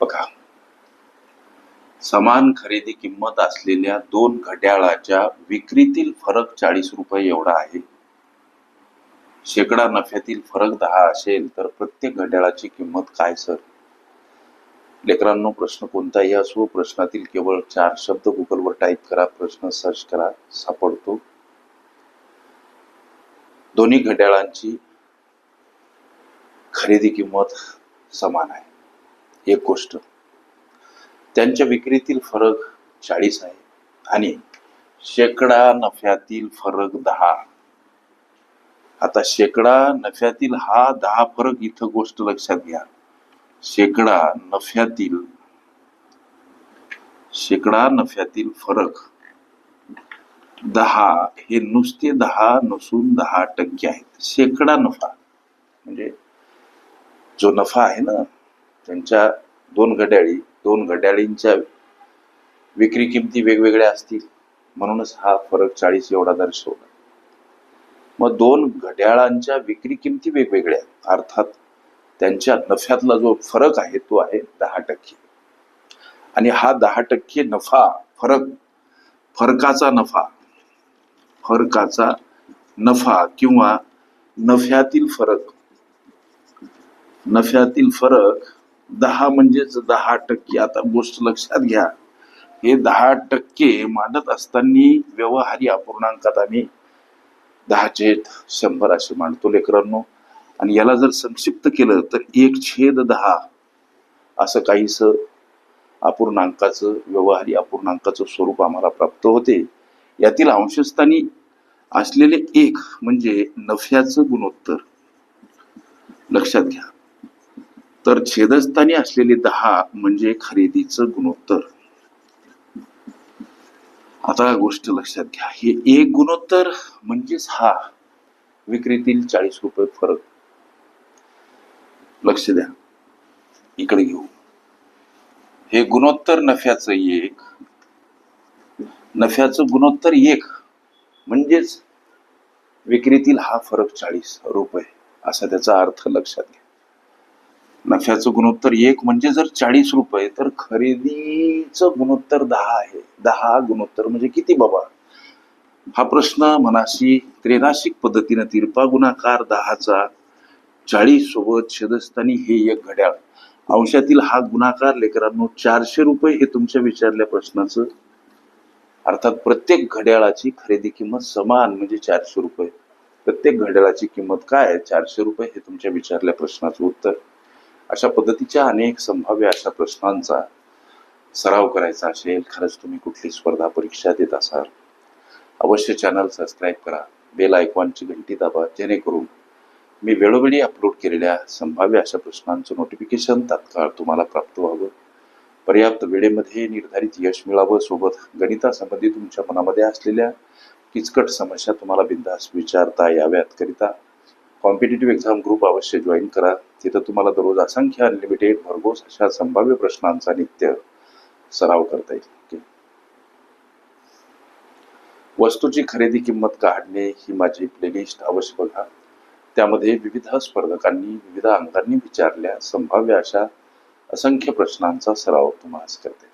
बघा. समान खरेदी किंमत असलेल्या दोन घड्याळाच्या विक्रीतील फरक चाळीस रुपये एवढा आहे. शेकडा नफ्यातील फरक दहा असेल तर प्रत्येक घड्याळाची किंमत काय सर? लेकरांनो प्रश्न कोणताही असो प्रश्नातील केवळ चार शब्द गुगलवर टाईप करा प्रश्न सर्च करा सापडतो. दोन्ही घड्याळांची खरेदी किंमत समान आहे. एक गोष्ट. त्यांच्या विक्रीतील फरक चाळीस आहे आणि शेकडा नफ्यातील फरक दहा. आता शेकडा नफ्यातील हा दहा फरक इथं गोष्ट लक्षात घ्या. शेकडा नफ्यातील शेकडा नफ्यातील फरक दहा हे नुसते दहा नसून दहा टक्के आहेत. शेकडा नफा. म्हणजे जो नफा आहे ना त्यांच्या दोन घड्याळी दोन घड्याळींच्या विक्री किमती वेगवेगळ्या असतील म्हणूनच हा फरक चाळीस एवढा दर्शवला. मग दोन घड्याळांच्या विक्री किमती वेगवेगळ्या अर्थात त्यांच्या नफ्यातला जो फरक आहे तो आहे दहा टक्के. आणि हा दहा टक्के नफा फरक फरकाचा नफा फरकाचा नफा किंवा नफ्यातील फरक नफ्यातील फरक दहा म्हणजेच दहा टक्के. आता गोष्ट लक्षात घ्या. हे दहा टक्के मांडत असताना व्यवहारी अपूर्णांकात आम्ही दहाचे शंभर असे मांडतो लेकरांनो. आणि याला जर संक्षिप्त केलं तर एक छेद दहा असं काहीस अपूर्णांकाचं व्यवहारी अपूर्णांकाचं स्वरूप आम्हाला प्राप्त होते. यातील अंशस्थानी असलेले एक म्हणजे नफ्याचं गुणोत्तर. लक्षात घ्या. तर छेदस्थानी असलेले दहा म्हणजे खरेदीचं गुणोत्तर. आता गोष्ट लक्षात घ्या. हे एक गुणोत्तर म्हणजेच हा विक्रीतील चाळीस रुपये फरक. लक्ष द्या. इकडे घेऊ. हे गुणोत्तर नफ्याचं एक. नफ्याचं गुणोत्तर एक म्हणजेच विक्रीतील हा फरक चाळीस रुपये. असा त्याचा अर्थ लक्षात घ्या. नफ्याचं गुणोत्तर एक म्हणजे जर चाळीस रुपये तर खरेदीचं गुणोत्तर दहा आहे. दहा गुणोत्तर म्हणजे किती बाबा? हा प्रश्न मनाशी त्रेराशिक पद्धतीनं तिरपा गुणाकार दहाचा चाळीस सोबत छेदस्थानी हे एक घड्याळ. अंशातील हा गुणाकार लेकरांनो चारशे रुपये हे तुमच्या विचारल्या प्रश्नाचं. अर्थात प्रत्येक घड्याळाची खरेदी किंमत समान म्हणजे चारशे रुपये. प्रत्येक घड्याळाची किंमत काय आहे? चारशे रुपये हे तुमच्या विचारल्या प्रश्नाचं उत्तर. अशा पद्धतीच्या अनेक संभाव्य अशा प्रश्नांचा सराव करायचा असेल खरंच तुम्ही कुठली स्पर्धा परीक्षा देत असाल अवश्य चॅनल सबस्क्राईब करा बेल आयकॉनची घंटी दाबा जेणेकरून मी वेळोवेळी अपलोड केलेल्या संभाव्य अशा प्रश्नांचं नोटिफिकेशन तात्काळ तुम्हाला प्राप्त व्हावं. पर्याप्त वेळेमध्ये निर्धारित यश मिळावं सोबत गणितासंबंधी तुमच्या मनामध्ये असलेल्या किचकट समस्या तुम्हाला बिंदास विचारता याव्यात करिता कॉम्पिटेटिव्ह एक्झाम ग्रुप अवश्य जॉईन करा. तिथं तुम्हाला दररोज असंख्य अनलिमिटेड भरघोस अशा संभाव्य प्रश्नांचा नित्य सराव करता येईल. वस्तूची खरेदी किंमत काढणे ही माझी प्लेलिस्ट अवश्य बघा. त्यामध्ये विविध स्पर्धकांनी विविध अंकांनी विचारल्या संभाव्य अशा असंख्य प्रश्नांचा सराव तुम्हाला करते